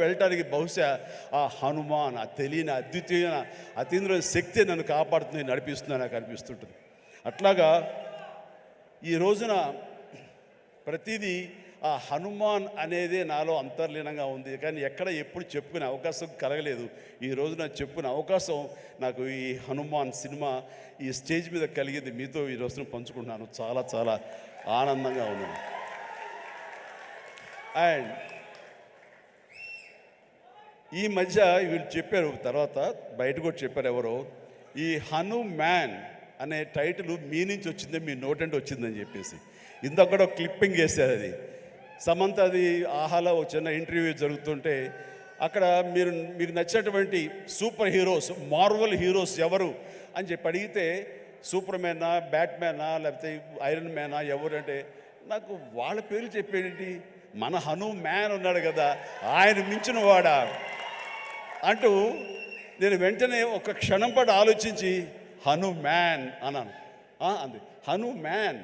వెళ్ళటానికి బహుశా ఆ హనుమాన్ ఆ తెలియని అద్వితీయమైన అతీంద్ర శక్తి నన్ను కాపాడుతుంది నడిపిస్తుంది నాకు అనిపిస్తుంటుంది. అట్లాగా ఈ రోజున ప్రతిదీ ఆ హనుమాన్ అనేదే నాలో అంతర్లీనంగా ఉంది. కానీ ఎక్కడ ఎప్పుడు చెప్పుకునే అవకాశం కలగలేదు. ఈ రోజున చెప్పుకునే అవకాశం నాకు ఈ హనుమాన్ సినిమా ఈ స్టేజ్ మీద కలిగింది. మీతో ఈ రోజున పంచుకుంటున్నాను. చాలా చాలా ఆనందంగా ఉంది. అండ్ ఈ మధ్య వీళ్ళు చెప్పారు తర్వాత బయట కూడా చెప్పారు ఎవరో ఈ హను మ్యాన్ అనే టైటిల్ మీ నుంచి వచ్చిందే మీ నోటెంట్ వచ్చిందని చెప్పేసి. ఇందాక కూడా క్లిప్పింగ్ చేశారు అది. సమంత అది ఆహాలో ఒక చిన్న ఇంటర్వ్యూ జరుగుతుంటే అక్కడ మీరు మీకు నచ్చినటువంటి సూపర్ హీరోస్ మార్వల్ హీరోస్ ఎవరు అని చెప్పి అడిగితే సూపర్ మ్యానా బ్యాట్మ్యానా లేకపోతే ఐరన్ మ్యానా ఎవరు అంటే నాకు వాళ్ళ పేర్లు చెప్పేటి మన హను మ్యాన్ ఉన్నాడు కదా ఆయన మించిన వాడా? అంటూ నేను వెంటనే ఒక క్షణం పాటు ఆలోచించి హనుమాన్ అన్నాను. అంది. హనుమాన్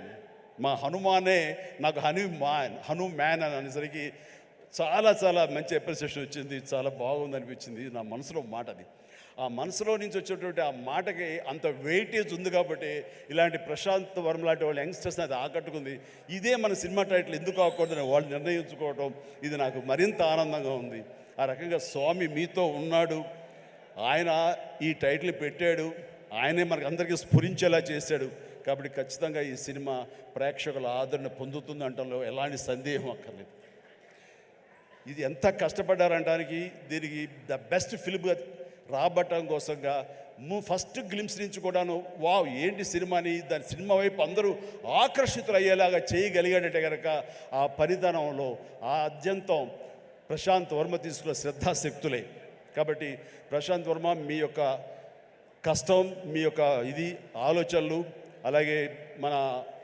మా హనుమానే నాకు హనుమాన్ హనుమాన్ అని అనేసరికి చాలా చాలా మంచి అప్రిసియేషన్ వచ్చింది. చాలా బాగుంది అనిపించింది. నా మనసులో మాట అది. ఆ మనసులో నుంచి వచ్చేటువంటి ఆ మాటకి అంత వెయిటేజ్ ఉంది కాబట్టి ఇలాంటి ప్రశాంత్ వర్మ లాంటి వాళ్ళ యంగ్స్టర్స్ని అది ఆకట్టుకుంది. ఇదే మన సినిమా టైటిల్ ఎందుకు అవ్వకూడదని వాళ్ళు నిర్ణయించుకోవటం ఇది నాకు మరింత ఆనందంగా ఉంది. ఆ రకంగా స్వామి మీతో ఉన్నాడు. ఆయన ఈ టైటిల్ పెట్టాడు. ఆయనే మనకు అందరికీ స్ఫురించేలా చేశాడు. కాబట్టి ఖచ్చితంగా ఈ సినిమా ప్రేక్షకుల ఆదరణ పొందుతుంది అంటంలో ఎలాంటి సందేహం అక్కర్లేదు. ఇది ఎంత కష్టపడ్డారంటానికి దీనికి ద బెస్ట్ ఫిల్మ్గా రాబట్టడం కోసంగా ఫస్ట్ గ్లిమ్స్ నుంచి కూడాను వావ్ ఏంటి సినిమాని దాని సినిమా వైపు అందరూ ఆకర్షితులు అయ్యేలాగా చేయగలిగాడంటే కనుక ఆ పరిధానంలో ఆ అత్యంతం ప్రశాంత్ వర్మ తీసుకున్న శ్రద్ధాశక్తులే. కాబట్టి ప్రశాంత్ వర్మ మీ యొక్క కష్టం మీ యొక్క ఇది ఆలోచనలు అలాగే మన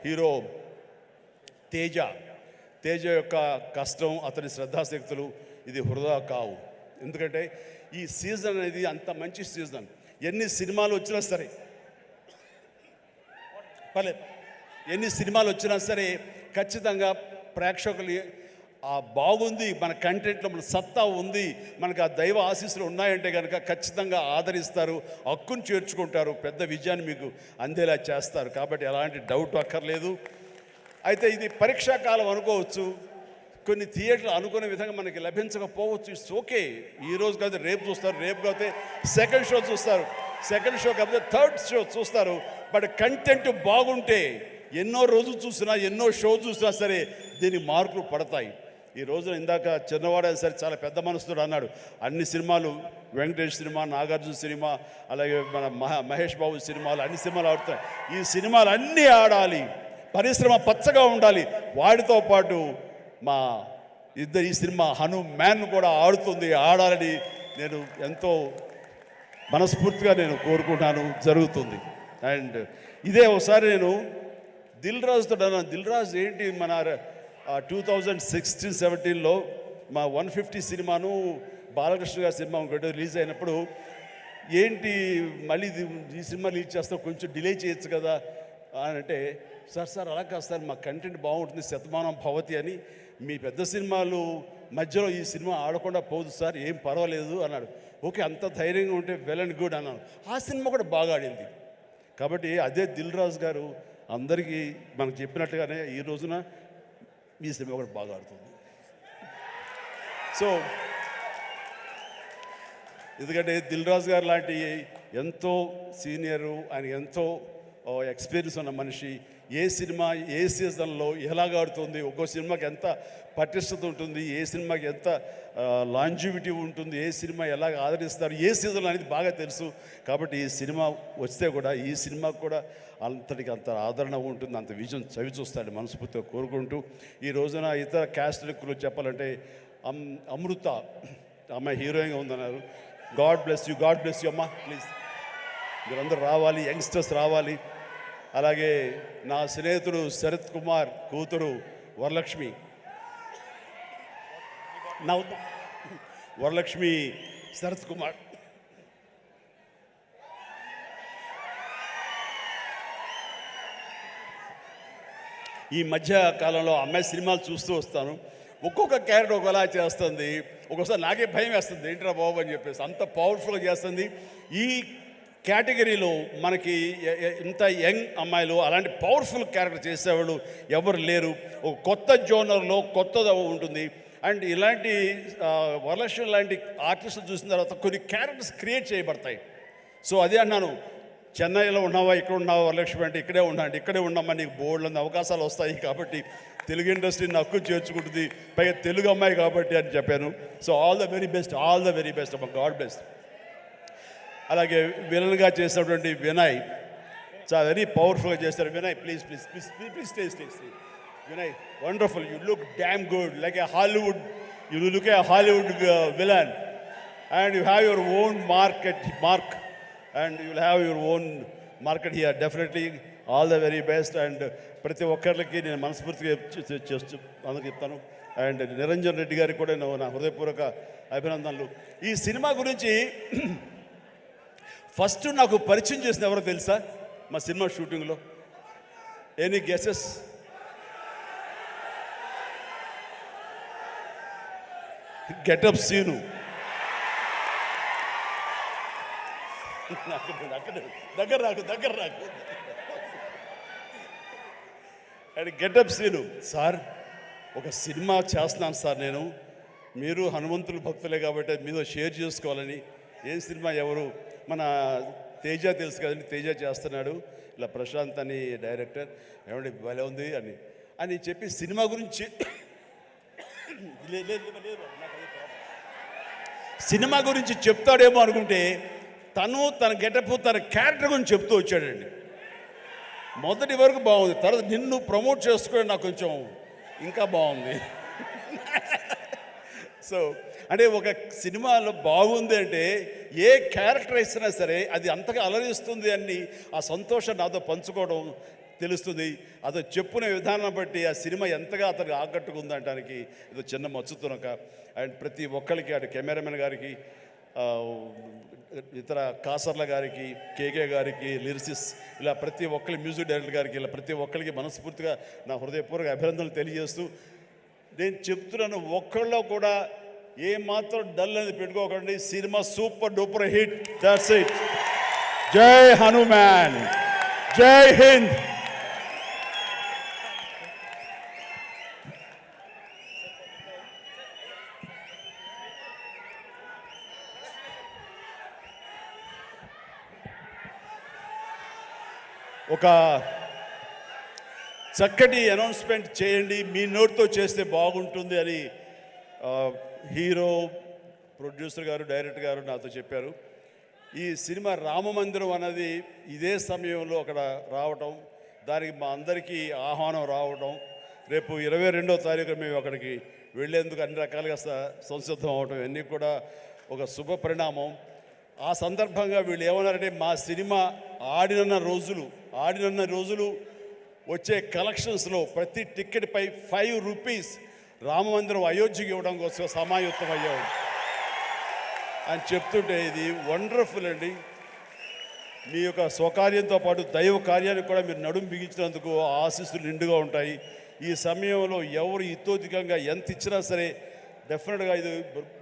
హీరో తేజ. తేజ యొక్క కష్టం అతని శ్రద్ధాశక్తులు ఇది వృధా కావు. ఎందుకంటే ఈ సీజన్ అనేది అంత మంచి సీజన్. ఎన్ని సినిమాలు వచ్చినా సరే పర్లేదు. ఎన్ని సినిమాలు వచ్చినా సరే ఖచ్చితంగా ప్రేక్షకులు ఆ బాగుంది మన కంటెంట్లో మన సత్తా ఉంది మనకు ఆ దైవ ఆశీస్సులు ఉన్నాయంటే కనుక ఖచ్చితంగా ఆదరిస్తారు హక్కును చేర్చుకుంటారు పెద్ద విజయాన్ని మీకు అందేలా చేస్తారు. కాబట్టి ఎలాంటి డౌట్ అక్కర్లేదు. అయితే ఇది పరీక్షా కాలం అనుకోవచ్చు కొన్ని థియేటర్లు అనుకునే విధంగా మనకి లభించకపోవచ్చు ఇట్స్ ఓకే. ఈ రోజు కాదు రేపు చూస్తారు రేపు కాకపోతే సెకండ్ షో చూస్తారు సెకండ్ షో కాకపోతే థర్డ్ షో చూస్తారు. బట్ కంటెంట్ బాగుంటే ఎన్నో రోజులు చూసినా ఎన్నో షో చూసినా సరే దీనికి మార్కులు పడతాయి. ఈ రోజున ఇందాక చిన్నవాడే సరే చాలా పెద్ద మనసుతో అన్నాడు. అన్ని సినిమాలు వెంకటేష్ సినిమా నాగార్జున సినిమా అలాగే మన మహేష్ బాబు సినిమాలు అన్ని సినిమాలు ఆడుతాయి ఈ సినిమాలు అన్నీ ఆడాలి. పరిశ్రమ పచ్చగా ఉండాలి. వాడితో పాటు మా ఇద్దరు ఈ సినిమా హను మ్యాన్ కూడా ఆడుతుంది. ఆడాలని నేను ఎంతో మనస్ఫూర్తిగా నేను కోరుకుంటాను. జరుగుతుంది. అండ్ ఇదే ఒకసారి నేను దిల్ రాజుతో అన్నాను. దిల్ రాజు ఏంటి మన టూ థౌజండ్ సిక్స్టీన్ సెవెంటీన్లో మా వన్ ఫిఫ్టీ సినిమాను బాలకృష్ణ గారి సినిమా ఒకటి రిలీజ్ అయినప్పుడు ఏంటి మళ్ళీ ఈ సినిమా రిలీజ్ చేస్తాం కొంచెం డిలే చేయొచ్చు కదా అని అంటే సార్ సార్ అలా కాదు సార్ మా కంటెంట్ బాగుంటుంది శతమానం భవతి అని మీ పెద్ద సినిమాలు మధ్యలో ఈ సినిమా ఆడకుండా పోదు సార్ ఏం పర్వాలేదు అన్నాడు. ఓకే అంత ధైర్యంగా ఉంటే వెల్ అండ్ గుడ్ అన్నాను. ఆ సినిమా కూడా బాగా ఆడింది. కాబట్టి అదే దిల్ రాజు గారు అందరికీ మనకు చెప్పినట్టుగానే ఈ రోజున మీ సినిమా కూడా బాగా ఆడుతుంది. సో ఎందుకంటే దిల్ రాజు గారు లాంటి ఎంతో సీనియరు ఆయన ఎంతో ఎక్స్పీరియన్స్ ఉన్న మనిషి ఏ సినిమా ఏ సీజన్లో ఎలాగ ఆడుతుంది ఒక్కో సినిమాకి ఎంత పటిష్టత ఉంటుంది ఏ సినిమాకి ఎంత లాంజివిటీ ఉంటుంది ఏ సినిమా ఎలాగ ఆదరిస్తారు ఏ సీజన్ అనేది బాగా తెలుసు. కాబట్టి ఈ సినిమా వస్తే కూడా ఈ సినిమాకు కూడా అంతటికి అంత ఆదరణ ఉంటుంది అంత విజయం చవి చూస్తాడు మనస్ఫూర్తిగా కోరుకుంటూ ఈ రోజున ఇతర క్యాస్ట్ గురించి చెప్పాలంటే అమ్ అమృత అమ్మాయి హీరోయిన్గా ఉందన్నారు. God bless you god bless you అమ్మ ప్లీజ్. మీరందరూ రావాలి యంగ్స్టర్స్ రావాలి. అలాగే నా స్నేహితుడు శరత్ కుమార్ కూతురు వరలక్ష్మి. నా వరలక్ష్మి శరత్ కుమార్. ఈ మధ్య కాలంలో అమ్మాయి సినిమాలు చూస్తూ వస్తాను. ఒక్కొక్క క్యారెక్టర్ ఒకలా చేస్తుంది. ఒక్కోసారి నాకే భయం వేస్తుంది. ఏంట్రా బాబు? అని చెప్పేసి అంత పవర్ఫుల్గా చేస్తుంది. ఈ కేటగిరీలో మనకి ఇంత యంగ్ అమ్మాయిలు అలాంటి పవర్ఫుల్ క్యారెక్టర్ చేసేవాళ్ళు ఎవరు లేరు. ఒక కొత్త జోనర్లో కొత్తది ఉంటుంది. అండ్ ఇలాంటి వరలక్ష్మి లాంటి ఆర్టిస్టులు చూసిన తర్వాత కొన్ని క్యారెక్టర్స్ క్రియేట్ చేయబడతాయి. సో అదే అన్నాను చెన్నైలో ఉన్నావా ఇక్కడ ఉన్నావా వరలక్ష్మి అంటే ఇక్కడే ఉన్నాండి ఇక్కడే ఉన్నామా నీకు బోర్డులో అవకాశాలు వస్తాయి కాబట్టి తెలుగు ఇండస్ట్రీని హక్కు చేర్చుకుంటుంది. పైగా తెలుగు అమ్మాయి కాబట్టి అని చెప్పాను. So all the very best all the very best అమ్మ గాడ్ బెస్ట్ అలాగే విలన్గా చేసినటువంటి వినయ్. చాలా వెరీ పవర్ఫుల్గా చేస్తారు Vinay please please please please please stay stay stay Vinay wonderful you look damn good like a Hollywood you look a Hollywood villain and you have your own market mark and you have your own market here definitely all the very best and ప్రతి ఒక్కరికి నేను మనస్ఫూర్తిగా చేస్తూ అందుకు చెప్తాను. And Niranjan Reddy గారికి కూడా నేను నా హృదయపూర్వక అభినందనలు. ఈ సినిమా గురించి ఫస్ట్ నాకు పరిచయం చేసిన ఎవరో తెలుసా? మా సినిమా షూటింగ్లో. Any guesses Getup Seenu. దగ్గర రాకు దగ్గర రాకు. And Getup Seenu. సార్ ఒక సినిమా చేస్తున్నాను సార్ నేను. మీరు హనుమంతుల భక్తులే కాబట్టి మీతో షేర్ చేసుకోవాలని. ఏం సినిమా ఎవరు? మన తేజ తెలుసు కదండి తేజ చేస్తున్నాడు. ఇలా ప్రశాంత్ అని డైరెక్టర్ ఏమండి భలే ఉంది అని అని చెప్పి సినిమా గురించి సినిమా గురించి చెప్తాడేమో అనుకుంటే తను తన గెటప్ తన క్యారెక్టర్ గురించి చెప్తూ వచ్చాడండి. మొదటి వరకు బాగుంది తర్వాత నిన్ను ప్రమోట్ చేసుకోవడం నాకు కొంచెం ఇంకా బాగుంది. సో అంటే ఒక సినిమాలో బాగుంది అంటే ఏ క్యారెక్టర్ ఇచ్చినా సరే అది అంతగా అలరిస్తుంది అని ఆ సంతోషం నాతో పంచుకోవడం తెలుస్తుంది. అదో చెప్పునే విధానం బట్టి ఆ సినిమా ఎంతగా అతనికి ఆకట్టుకుంది అంటానికి ఇది చిన్న మచ్చుతునక అండ్ ప్రతి ఒక్కరికి అటు కెమెరామెన్ గారికి ఇతర కాసర్ల గారికి కేకే గారికి లిరిసిస్ ఇలా ప్రతి ఒక్కరి మ్యూజిక్ డైరెక్టర్ గారికి ఇలా ప్రతి ఒక్కరికి మనస్ఫూర్తిగా నా హృదయపూర్వక అభినందనలు తెలియజేస్తూ నేను చెప్తున్నాను ఒక్కళ్ళో కూడా ఏ మాత్రం డల్ అనేది పెట్టుకోకండి. Cinema super duper hit. That's it జై హనుమాన్. జై హింద్. ఒక చక్కటి అనౌన్స్మెంట్ చేయండి మీ నోట్తో చేస్తే బాగుంటుంది అని హీరో ప్రొడ్యూసర్ గారు డైరెక్టర్ గారు నాతో చెప్పారు. ఈ సినిమా రామమందిరం అన్నది ఇదే సమయంలో అక్కడ రావటం దానికి మా అందరికీ ఆహ్వానం రావడం రేపు ఇరవై రెండో తారీఖు మేము అక్కడికి వెళ్ళేందుకు అన్ని రకాలుగా సంసిద్ధం అవటం ఇవన్నీ కూడా ఒక శుభ పరిణామం. ఆ సందర్భంగా వీళ్ళు ఏమన్నారంటే మా సినిమా ఆడినన్న రోజులు ఆడినన్న రోజులు వచ్చే కలెక్షన్స్లో ప్రతి టికెట్ పై ఫైవ్ రూపీస్ రామమందిరం అయోధ్యకి ఇవ్వడం కోసం సమాయుత్తం అయ్యాడు అని చెప్తుంటే ఇది వండర్ఫుల్ అండి. మీ యొక్క స్వకార్యంతో పాటు దైవ కార్యానికి కూడా మీరు నడుము బిగించినందుకు ఆశీస్సులు నిండుగా ఉంటాయి. ఈ సమయంలో ఎవరు ఇతోధికంగా ఎంత ఇచ్చినా సరే డెఫినెట్గా ఇది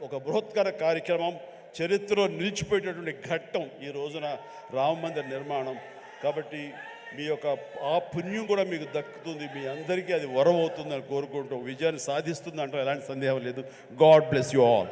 ఒక బృహత్కర కార్యక్రమం. చరిత్రలో నిలిచిపోయేటటువంటి ఘట్టం ఈ రోజున రామ మందిర నిర్మాణం. కాబట్టి మీ యొక్క ఆ పుణ్యం కూడా మీకు దక్కుతుంది. మీ అందరికీ అది వరం అవుతుందని కోరుకుంటూ విజయాన్ని సాధిస్తుంది అంటే ఎలాంటి సందేహం లేదు. God bless you all.